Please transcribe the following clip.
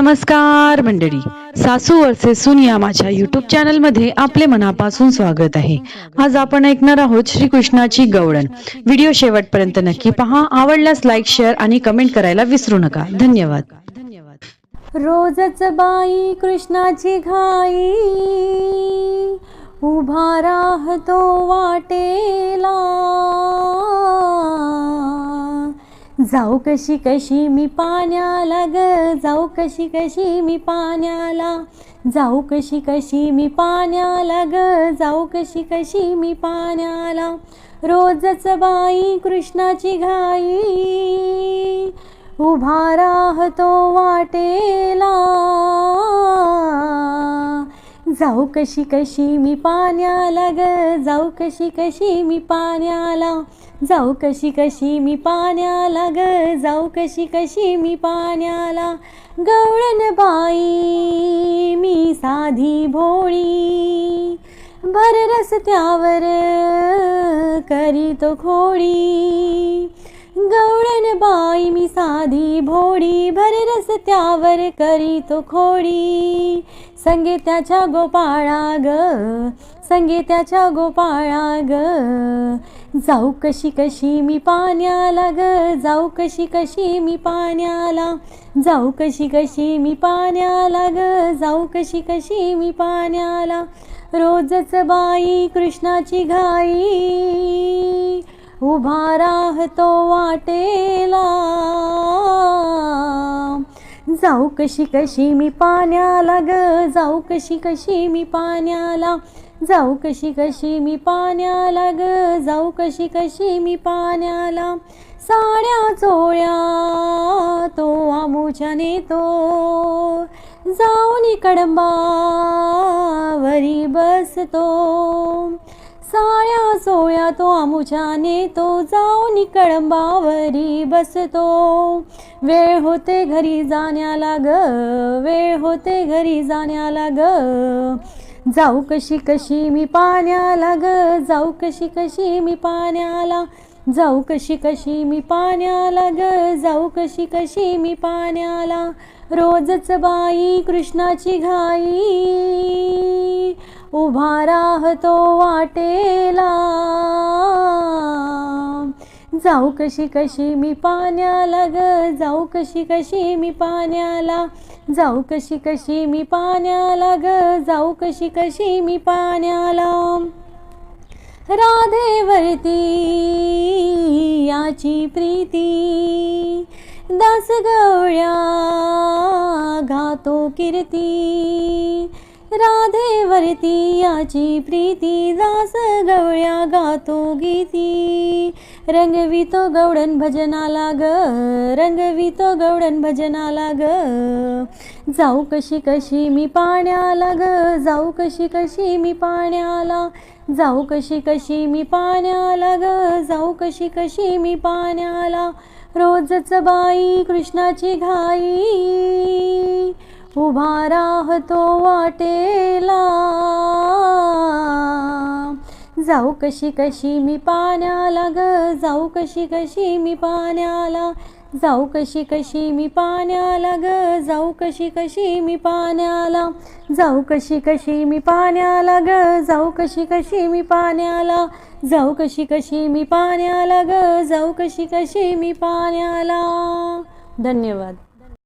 नमस्कार मंडळी. सासू वर्से सून या माझ्या युट्यूब चॅनलमध्ये आपले मनापासून स्वागत आहे. आज आपण ऐकणार आहोत श्रीकृष्णाची गवळण. व्हिडिओ शेवटपर्यंत नक्की पहा. आवडल्यास लाईक शेअर आणि कमेंट करायला विसरू नका. धन्यवाद. धन्यवाद रोजच बाई कृष्णाची घाई. उभा राहतो वाटे जाऊ कशी कशी मी पाण्याला ग. जाऊ कशी कशी मी पाण्याला. जाऊ कशी कशी मी पाण्याला ग. जाऊ कशी कशी मी पाण्याला. रोजच बाई कृष्णाची घाई. उभा राहतो वाटे जाऊ कशी कशी मी पाण्याला ग जाऊ कशी कशी मी पाण्याला. जाऊ कशी कशी मी पाण्याला ग जाऊ कशी कशी मी पाण्याला. गवळण बाई मी साधी भोळी. भर रस्त्यावर करीतो खोडी. गवळण बाई मी साधी भोडी भर रस्त्यावर करीतो खोडी. संगीताच्या गोपाळा ग संगीताच्या गोपाळा ग जाऊ कशी कशी मी पाण्याला ग जाऊ कशी कशी मी पाण्याला. जाऊ कशी कशी मी पाण्याला ग जाऊ कशी कशी मी पाण्याला. रोजच बाई कृष्णाची घाई उभा राहतो वाटेला. जाऊ कशी कशी मी पाण्याला ग. जाऊ कशी कशी मी पाण्याला. जाऊ कशी कशी मी पाण्याला ग. जाऊ कशी कशी मी पाण्याला. साड्या चोळ्या तो आमोच्या नेतो. जाऊन कडंबावरी बसतो. साड्या चोळ्या तो आमुच्याने तो जाऊन कडंबावरी बसतो. वेळ होते घरी जाण्याला ग वेळ होते घरी जाण्याला ग. जाऊ कशी कशी मी पाण्याला ग जाऊ कशी कशी मी पाण्याला. जाऊ कशी कशी मी पाण्याला ग जाऊ कशी कशी मी पाण्याला. रोजच बाई कृष्णाची घाई उभा राहतो वाटेला. जाऊ कशी कशी मी पाण्याला ग जाऊ कशी कशी मी पाण्याला. जाऊ कशी कशी मी पाण्याला ग जाऊ कशी कशी मी पाण्याला. राधेवरती याची प्रीती दासगवळ्या घातो कीर्ती. राधेवरती याची प्रीती दासगवळ्या गातो गीती. रंगवितो गवडन भजनाला ग रंगवितो गवडन भजनाला ग. जाऊ कशी कशी मी पाण्याला ग जाऊ कशी कशी मी पाण्याला जाऊ कशी कशी मी पाण्याला ग जाऊ कशी कशी मी पाण्याला. रोजच बाई कृष्णाची घाई उभा राहतो वाटेला. जाऊ कशी कशी मी पाण्याला ग जाऊ कशी कशी मी पाण्याला. जाऊ कशी कशी मी पाण्याला ग जाऊ कशी कशी मी पाण्याला. जाऊ कशी कशी मी पाण्याला ग जाऊ कशी कशी मी पाण्याला. जाऊ कशी कशी मी पाण्याला ग जाऊ कशी कशी मी पाण्याला. धन्यवाद.